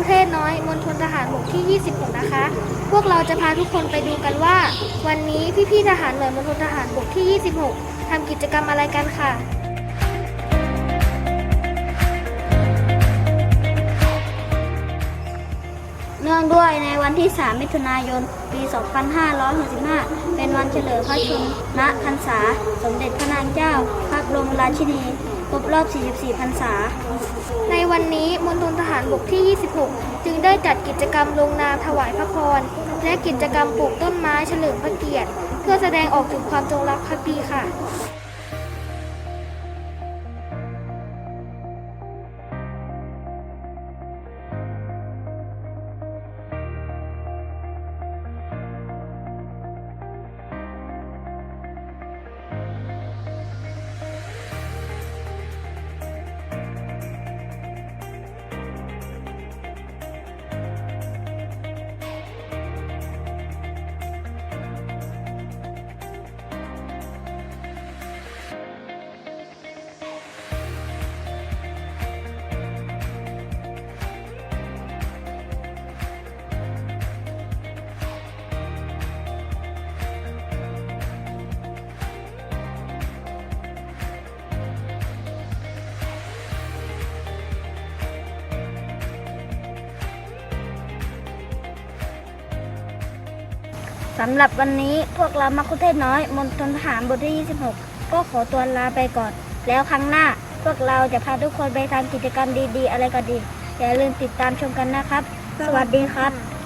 คุเทศน้อยมณฑลทหารบกที่ 26 นะคะ พวกเราจะพาทุกคนไปดูกันว่า วันนี้พี่ๆทหารหน่วยมณฑลทหารบกที่ 26 ทำกิจกรรมอะไรกันค่ะเนื่องด้วยในวันที่ 3 มิถุนายน ปี 2565 เป็นวันเฉลิมพระชนมพรรษา สมเด็จพระนางเจ้า พระบรมราชินี ครบรอบ 44 พรรษา ในวันนี้มณฑลทหารบกที่ 26 จึงได้จัดกิจกรรมลงนามถวายพระพร และกิจกรรมปลูกต้นไม้เฉลิมพระเกียรติ เพื่อแสดงออกถึงความจงรักภักดีค่ะ สำหรับวันนี้พวกเรามักคุเทศน้อยมณฑลทหารบทที่ 26 ก็ขอตัวลาไปก่อน แล้วครั้งหน้าพวกเราจะพาทุกคนไปทำกิจกรรมดีๆ อะไรก็ดี อย่าลืมติดตามชมกันนะครับ สวัสดีครับ